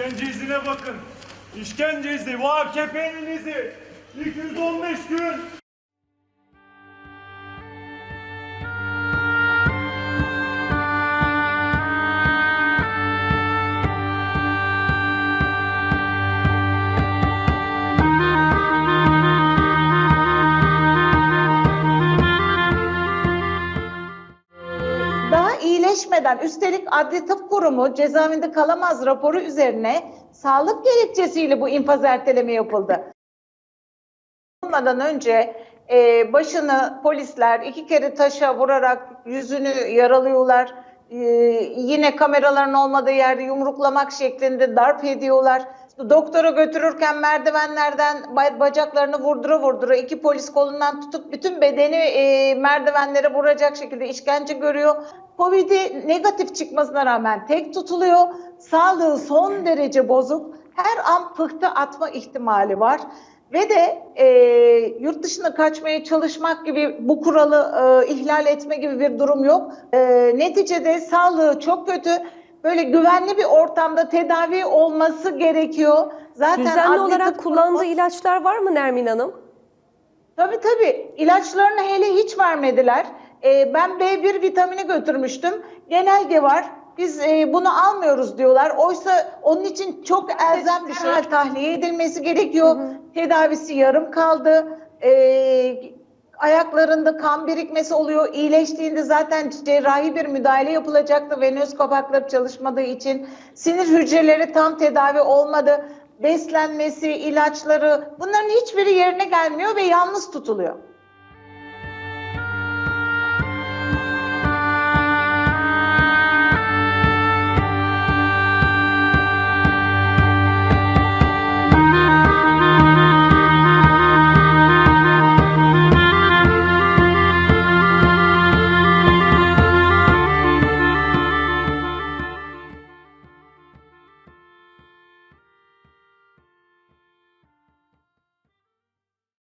İşkence izine bakın. İşkence izi. Bu AKP'nin izi. 215 gün. İyileşmeden üstelik Adli Tıp Kurumu cezaevinde kalamaz raporu üzerine sağlık gerekçesiyle bu infaz erteleme yapıldı. Olmadan önce e, başını polisler iki kere taşa vurarak yüzünü yaralıyorlar. E, yine kameraların olmadığı yerde yumruklamak şeklinde darp ediyorlar. Doktora götürürken merdivenlerden ba- bacaklarını vurdura vurdura iki polis kolundan tutup bütün bedeni e, merdivenlere vuracak şekilde işkence görüyor. Covid'i negatif çıkmasına rağmen tek tutuluyor. Sağlığı son derece bozuk. Her an pıhtı atma ihtimali var. Ve de e, yurt dışına kaçmaya çalışmak gibi bu kuralı e, ihlal etme gibi bir durum yok. E, neticede sağlığı çok kötü. Böyle güvenli bir ortamda tedavi olması gerekiyor. Zaten Düzenli olarak tıp kullandığı kurumu- ilaçlar var mı Nermin Hanım? Tabii tabii. İlaçlarını hele hiç vermediler. Ee, ben B1 vitamini götürmüştüm. Genelge var. Biz e, bunu almıyoruz diyorlar. Oysa onun için çok elzem bir şey. tahliye edilmesi gerekiyor. Tedavisi yarım kaldı. Ee, ayaklarında kan birikmesi oluyor. İyileştiğinde zaten cerrahi bir müdahale yapılacaktı. Venöz kapakları çalışmadığı için. Sinir hücreleri tam tedavi olmadı. Beslenmesi, ilaçları bunların hiçbiri yerine gelmiyor ve yalnız tutuluyor.